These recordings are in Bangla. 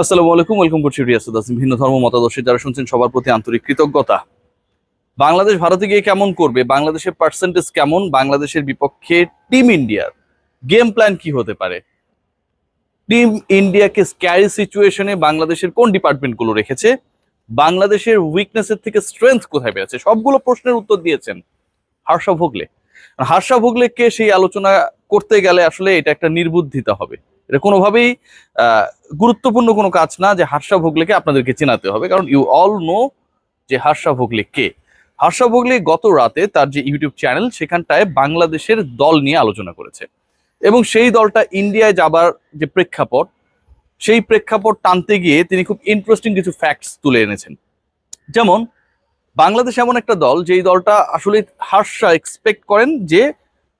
আসসালামু আলাইকুম, ওয়েলকাম করছি রিয়াসুদ আসিম ভিন্ন ধর্ম, মতাদর্শী, যারা শুনছেন সবার প্রতি আন্তরিক কৃতজ্ঞতা। বাংলাদেশ ভারতে গিয়ে কেমন করবে? বাংলাদেশের পার্সেন্টেজ কেমন? বাংলাদেশের বিপক্ষে টিম ইন্ডিয়ার গেম প্ল্যান কি হতে পারে? টিম ইন্ডিয়াকে স্ক্যারি সিচুয়েশনে বাংলাদেশের কোন ডিপার্টমেন্টগুলো রেখেছে? বাংলাদেশের উইকনেসের থেকে স্ট্রেংথ কোথায় পেয়েছে সবগুলো প্রশ্নের উত্তর দিয়েছেন হার্ষা ভোগলে। হার্ষা ভোগলেকে সেই আলোচনা করতে গেলে আসলে এটা একটা নির্বুদ্ধিতা হবে। এটা কোনোভাবেই গুরুত্বপূর্ণ কোনো কাজ না যে হার্ষা ভোগলেকে আপনাদেরকে চেনাতে হবে। কারণ ইউ অল নো যে হার্ষা ভোগলে কে। হার্ষা ভোগলে গত রাতে তার যে ইউটিউব চ্যানেল, সেখানটায় বাংলাদেশের দল নিয়ে আলোচনা করেছে। এবং সেই দলটা ইন্ডিয়ায় যাবার যে প্রেক্ষাপট, সেই প্রেক্ষাপট টানতে গিয়ে তিনি খুব ইন্টারেস্টিং কিছু ফ্যাক্টস তুলে এনেছেন। যেমন, বাংলাদেশ এমন একটা দল যেই দলটা আসলে হার্ষা এক্সপেক্ট করেন যে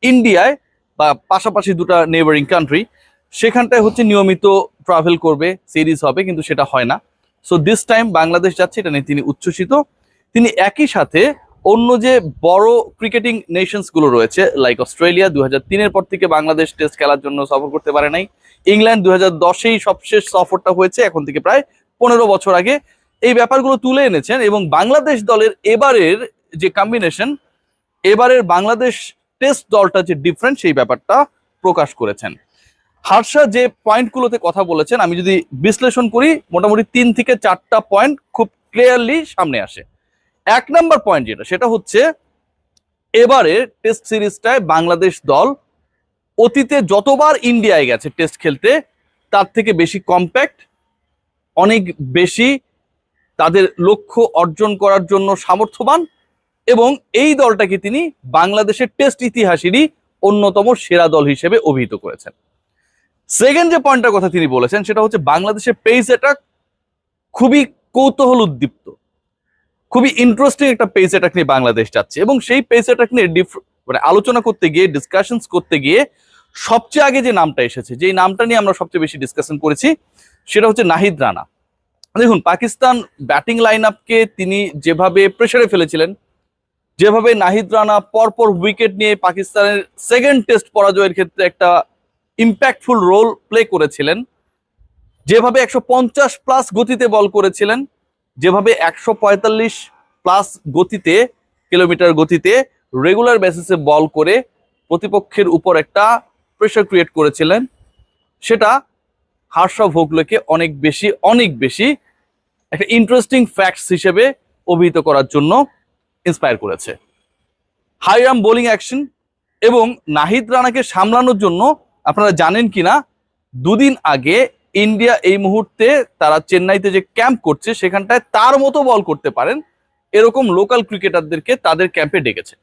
ইন্ডিয়ায় বা পাশাপাশি দুটা নেবারিং কান্ট্রি সেখানটায় হচ্ছে নিয়মিত ট্রাভেল করবে সিরিজ হবে, কিন্তু সেটা হয় না। সো দিস টাইম বাংলাদেশ যাচ্ছে, এটা নিয়ে তিনি উচ্ছ্বসিত। তিনি একই সাথে অন্য যে বড় ক্রিকেটিং নেশনসগুলো রয়েছে লাইক অস্ট্রেলিয়া দু তিনের পর থেকে বাংলাদেশ টেস্ট খেলার জন্য সফর করতে পারে নাই। ইংল্যান্ড দু হাজার দশেই সবশেষ সফরটা হয়েছে, এখন থেকে প্রায় পনেরো বছর আগে। এই ব্যাপারগুলো তুলে এনেছেন এবং বাংলাদেশ দলের এবারের যে কম্বিনেশন এবারের বাংলাদেশ টেস্ট দলটা যে ডিফারেন্ট সেই ব্যাপারটা প্রকাশ করেছেন। হার্ষা যে পয়েন্টগুলোতে কথা বলেছেন, আমি যদি বিশ্লেষণ করি, মোটামুটি তিন থেকে চারটা পয়েন্ট খুব ক্লিয়ারলি সামনে আসে। এক নাম্বার পয়েন্ট যেটা, সেটা হচ্ছে এবারে টেস্ট সিরিজটায় বাংলাদেশ দল অতীতে যতবার ইন্ডিয়ায় গেছে টেস্ট খেলতে, তার থেকে বেশি কম্প্যাক্ট অনেক বেশি তাদের লক্ষ্য অর্জন করার জন্য সামর্থ্যবান এবং এই দলটাকে তিনি বাংলাদেশের টেস্ট ইতিহাসেরই অন্যতম সেরা দল হিসেবে অভিহিত করেছেন। সেকেন্ড যে পয়েন্টটার কথা তিনি বলেছেন, সেটা হচ্ছে বাংলাদেশের পেস অ্যাটাক খুবই কৌতূহল উদ্দীপ্ত। খুবই ইন্টারেস্টিং একটা পেস অ্যাটাক নিয়ে বাংলাদেশ যাচ্ছে এবং সেই পেস অ্যাটাক নিয়ে মানে আলোচনা করতে গিয়ে ডিসকাশনস করতে গিয়ে সবচেয়ে আগে যে নামটা এসেছে, যেই নামটা নিয়ে আমরা সবচেয়ে বেশি ডিসকাশন করেছি, সেটা হচ্ছে নাহিদ রানা। দেখুন, পাকিস্তান ব্যাটিং লাইন আপকে তিনি যেভাবে প্রেসারে ফেলেছিলেন, যেভাবে নাহিদ রানা পরপর উইকেট নিয়ে পাকিস্তানের সেকেন্ড টেস্ট পরাজয়ের ক্ষেত্রে একটা ইম্প্যাক্টফুল রোল প্লে করেছিলেন। যেভাবে একশো পঞ্চাশ প্লাস গতিতে বল করেছিলেন, যেভাবে একশো পঁয়তাল্লিশ প্লাস গতিতে কিলোমিটার গতিতে রেগুলার বেসিসে বল করে প্রতিপক্ষের উপর একটা প্রেশার ক্রিয়েট করেছিলেন। সেটা হার্ষা ভোগলেকে অনেক বেশি অনেক বেশি একটা ইন্টারেস্টিং ফ্যাক্টস হিসেবে অভিহিত করার জন্য ইন্সপায়ার করেছে। হাইরাম বোলিং অ্যাকশন এবং নাহিদ রানাকে সামলানোর জন্য আপনারা জানেন কিনা, দুদিন আগে ইন্ডিয়া এই মুহূর্তে তারা চেন্নাইতে যে ক্যাম্প করছে, সেখানটায় তার মতো বল করতে পারেন, এরকম লোকাল ক্রিকেটারদেরকে তাদের ক্যাম্পে ডেকেছে।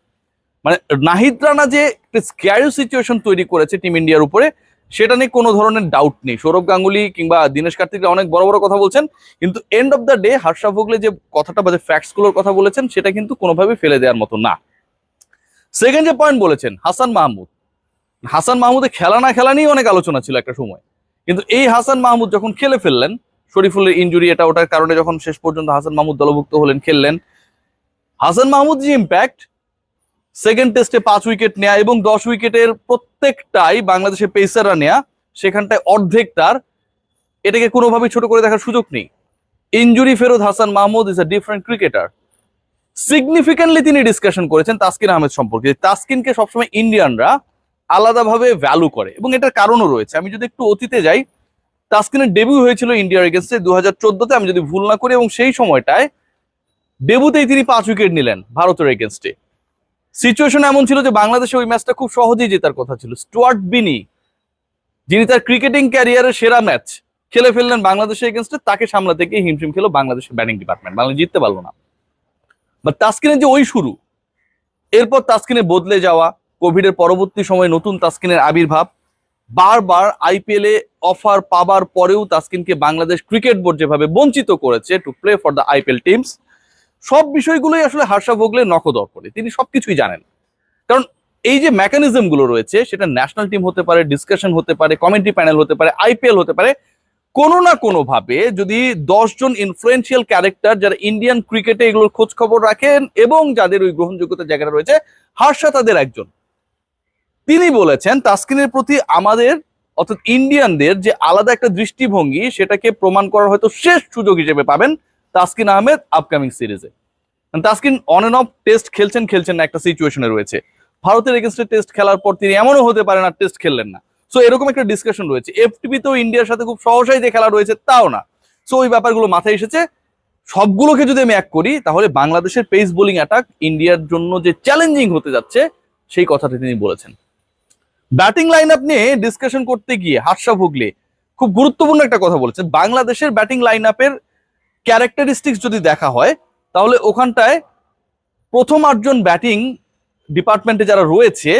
মানে নাহিদ রানা যে স্ক্যারি সিচুয়েশন তৈরি করেছে টিম ইন্ডিয়ার উপরে, সেটা নিয়ে কোনো ধরনের ডাউট নেই। সৌরভ গাঙ্গুলি কিংবা দীনেশ কার্তিকরা অনেক বড় বড় কথা বলছেন, কিন্তু end of the day Harsha Bhogle যে কথাটা বা যে ফ্যাক্টসগুলোর কথা বলেছেন, সেটা কিন্তু কোনোভাবে ফেলে দেওয়ার মতো না। সেকেন্ড যে পয়েন্ট বলেছেন, হাসান মাহমুদ। হাসান মাহমুদের খেলা না খেলা নিয়ে অনেক আলোচনা ছিল একটা সময়। কিন্তু এই হাসান মাহমুদ যখন খেলে ফেললেন, শরীফুলের ইনজুরি এটা ওটার কারণে যখন শেষ পর্যন্ত হাসান মাহমুদ দলভুক্ত হলেন, খেললেন, হাসান মাহমুদ যে ইম্প্যাক্ট সেকেন্ড টেস্টে পাঁচ উইকেট নেয়া এবং দশ উইকেটের প্রত্যেকটাই বাংলাদেশের পেসাররা নেয়া, সেখানটায় অর্ধেক তার, এটাকে কোনোভাবেই ছোট করে দেখার সুযোগ নেই। ইনজুরি ফেরত Hasan Mahmud is a different cricketer significantly তিনি ডিসকাশন করেছেন তাসকিন আহমেদ সম্পর্কে। তাসকিনকে সবসময় ইন্ডিয়ানরা আলাদাভাবে ভ্যালু করে এবং এটার কারণও রয়েছে। আমি যদি একটু অতীতে যাই, তাসকিনের ডেবিউ হয়েছিল ইন্ডিয়ার এগেনস্টে দু হাজার চোদ্দতে, আমি যদি ভুল না করি এবং সেই সময়টায় ডেবুতেই তিনি পাঁচ উইকেট নিলেন ভারতের এগেনস্টে সিচুয়েশন এমন ছিল যে বাংলাদেশে ওই ম্যাচটা খুব সহজেই জেতার কথা ছিল। স্টুয়ার্ট বিনি, যিনি তার ক্রিকেটিং ক্যারিয়ারের সেরা ম্যাচ খেলে ফেললেন বাংলাদেশের এগেনস্টে তাকে সামলাতে গিয়ে হিমশিম খেলো বাংলাদেশের ব্যাটিং ডিপার্টমেন্ট বাংলাদেশ জিততে পারল না। বা তাস্কিনের যে ওই শুরু, এরপর তাস্কিনে বদলে যাওয়া কোভিডের পরবর্তী সময়ে নতুন তাস্কিনের আবির্ভাব। বারবার আইপিএল অফার পাবার পরেও তাস্কিনকে বাংলাদেশ ক্রিকেট বোর্ড যেভাবে বঞ্চিত করেছে to play for the IPL teams সব বিষয়গুলোই আসলে হার্ষা ভোগলে নখদর্পণে। তিনি সবকিছুই জানেন। কারণ এই যে মেকানিজমগুলো রয়েছে, সেটা ন্যাশনাল টিম হতে পারে ডিসকাশন হতে পারে কমেন্ট্রি প্যানেল হতে পারে আইপিএল হতে পারে, কোনো না কোনো ভাবে যদি দশজন ইনফ্লুয়েন্সিয়াল ক্যারেক্টার যারা ইন্ডিয়ান ক্রিকেটে এগুলোর খোঁজ খবর রাখেন এবং যাদের ওই গ্রহণযোগ্যতার জায়গাটা রয়েছে হার্ষা তাদের একজন। তিনি বলেছেন, তাসকিনের প্রতি আমাদের, অর্থাৎ ইন্ডিয়ানদের যে আলাদা একটা দৃষ্টিভঙ্গি, সেটাকে প্রমাণ করার হয়তো শেষ সুযোগ হিসেবে পাবেন তাসকিন আহমেদ আপকামিং সিরিজে Taskin on and off test খেলছেন খেলছেন না, একটা সিচুয়েশনে রয়েছে। ভারতের এগেনস্টে টেস্ট খেলার পর তিনি এমনও হতে পারেন আর টেস্ট খেললেন না। সো এরকম একটা ডিসকাশন রয়েছে। এফটিপি তো ইন্ডিয়ার সাথে খুব সহসাই যে খেলা রয়েছে, তাও না। সো ওই ব্যাপারগুলো মাথায় এসেছে। সবগুলোকে যদি আমি এক করি, তাহলে বাংলাদেশের পেস বোলিং অ্যাটাক ইন্ডিয়ার জন্য যে চ্যালেঞ্জিং হতে যাচ্ছে, সেই কথাটি তিনি বলেছেন। ব্যাটিং লাইন আপ নিয়ে ডিসকাশন করতে গিয়ে হার্ষা ভুগলে। খুব গুরুত্বপূর্ণ একটা কথা বলেছেন। বাংলাদেশের ব্যাটিং লাইন আপের ক্যারেক্টারিস্টিক্স যদি দেখা হয়, তাহলে ওখানটায় প্রথম আটজন ব্যাটিং ডিপার্টমেন্টে যারা রয়েছে,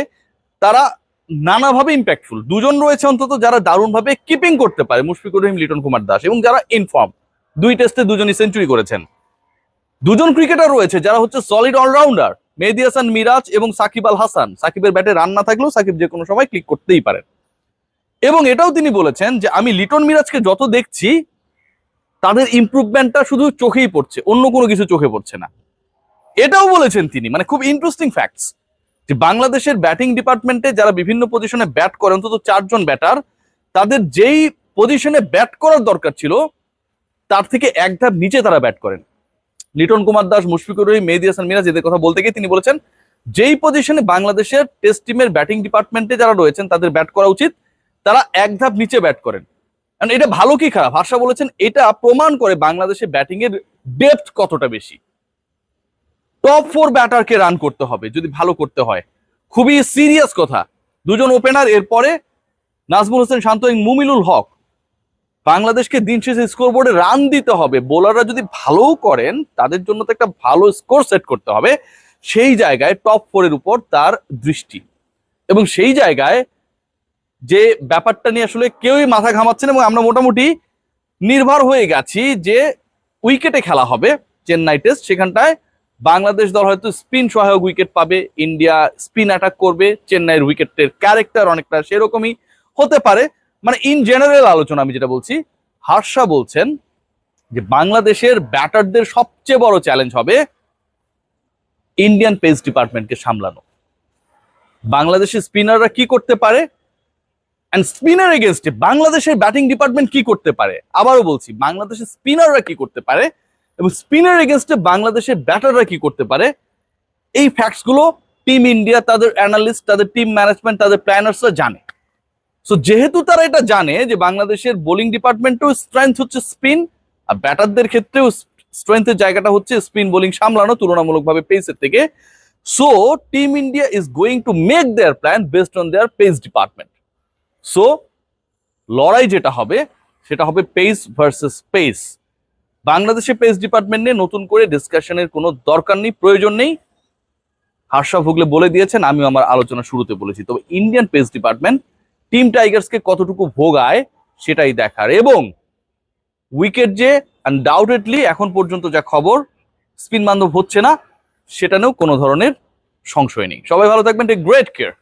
তারা নানাভাবে ইম্প্যাক্টফুল দুজন রয়েছে অন্তত যারা দারুণভাবে কিপিং করতে পারে, মুশফিকুর রহিম, লিটন কুমার দাস এবং যারা ইনফর্ম দুই টেস্টে দুজনই সেঞ্চুরি করেছেন। দুজন ক্রিকেটার রয়েছে যারা হচ্ছে সলিড অলরাউন্ডার মেহেদি হাসান, মিরাজ এবং সাকিব আল হাসান। সাকিবের ব্যাটে রান না থাকলেও সাকিব যে কোনো সময় ক্লিক করতেই পারেন। এবং এটাও তিনি বলেছেন যে, আমি লিটন মিরাজকে যত দেখছি, তাদের ইমপ্রুভমেন্টটা শুধু চোখেই পড়ছে, অন্য কোনো কিছু চোখে পড়ছে না। এটাও বলেছেন তিনি মানে খুব ইন্টারেস্টিং ফ্যাক্টস যে বাংলাদেশের ব্যাটিং ডিপার্টমেন্টে যারা বিভিন্ন পজিশনে ব্যাট করে, অন্তত চারজন ব্যাটার তাদের যেই পজিশনে ব্যাট করার দরকার ছিল, তার থেকে এক ধাপ নিচে তারা ব্যাট করেন। লিটন কুমার দাস, মুশফিকুর রহিম, মেহেদি হাসান মিরাজ, এদের কথা বলতে গিয়ে তিনি বলেছেন, যেই পজিশনে বাংলাদেশের টেস্ট টিমের ব্যাটিং ডিপার্টমেন্টে যারা রয়েছেন, তাদের ব্যাট করা উচিত। তারা এক ধাপ নিচে ব্যাট করেন। And এটা ভালো কি খারাপ? হার্ষা বলেছেন এটা প্রমাণ করে বাংলাদেশে ব্যাটিং এর ডেপথ কতটা বেশি। টপ ফোর ব্যাটারকে রান করতে হবে, যদি ভালো করতে হয়। খুবই সিরিয়াস কথা। দুজন ওপেনার এরপরে নাজমুল হোসেন, শান্ত মুমিনুল হক বাংলাদেশকে দিন শেষে স্কোর বোর্ডে রান দিতে হবে। বোলাররা যদি ভালোও করেন, তাদের জন্য তো একটা ভালো স্কোর সেট করতে হবে। সেই জায়গায় টপ ফোরের উপর তার দৃষ্টি। এবং সেই জায়গায় যে ব্যাপারটা নিয়ে আসলে কেউই মাথা ঘামাচ্ছে না এবং আমরা মোটামুটি নির্ভর হয়ে গেছি যে উইকেটে খেলা হবে চেন্নাই টেস্ট। সেখানটায় বাংলাদেশ দল হয়তো স্পিন সহায়ক উইকেট পাবে, ইন্ডিয়া স্পিন অ্যাটাক করবে, চেন্নাইয়ের উইকেটের ক্যারেক্টার অনেকটা সেরকমই হতে পারে। মানে ইন জেনারেল আলোচনা আমি যেটা বলছি, হার্ষা বলছেন যে বাংলাদেশের ব্যাটারদের সবচেয়ে বড় চ্যালেঞ্জ হবে ইন্ডিয়ান পেস ডিপার্টমেন্টকে সামলানো। বাংলাদেশের স্পিনাররা কি করতে পারে? অ্যান্ড স্পিনার এগেনস্টে বাংলাদেশের ব্যাটিং ডিপার্টমেন্ট কি করতে পারে? আবারও বলছি, বাংলাদেশের স্পিনাররা কি করতে পারে এবং স্পিনার এগেনস্টে বাংলাদেশের ব্যাটাররা কি করতে পারে? এই ফ্যাক্টসগুলো টিম ইন্ডিয়া তাদের অ্যানালিস্ট তাদের টিম ম্যানেজমেন্ট তাদের প্ল্যানার্সরা জানে। সো যেহেতু তারা এটা জানে যে বাংলাদেশের বোলিং ডিপার্টমেন্টেও স্ট্রেংথ হচ্ছে স্পিন আর ব্যাটারদের ক্ষেত্রেও স্ট্রেংথের জায়গাটা হচ্ছে স্পিন বোলিং সামলানো তুলনামূলকভাবে পেসের থেকে। So team India is going to make their plan based on their pace department so লড়াই যেটা হবে, সেটা হবে পেস ভার্সেস পেস বাংলাদেশের পেস ডিপার্টমেন্ট নিয়ে নতুন করে ডিসকাশনের কোনো দরকার নেই, প্রয়োজন নেই। হার্ষা ভুগলে বলে দিয়েছেন, আমিও আমার আলোচনা শুরুতে বলেছি। তবে ইন্ডিয়ান পেস ডিপার্টমেন্ট টিম টাইগার্সকে কতটুকু ভোগায় সেটাই দেখার। এবং উইকেট যে আনডাউটেডলি এখন পর্যন্ত যা খবর, স্পিন বান্ধব হচ্ছে না, সেটা নিয়েও কোনো ধরনের সংশয় নেই। সবাই ভালো থাকবেন। Great care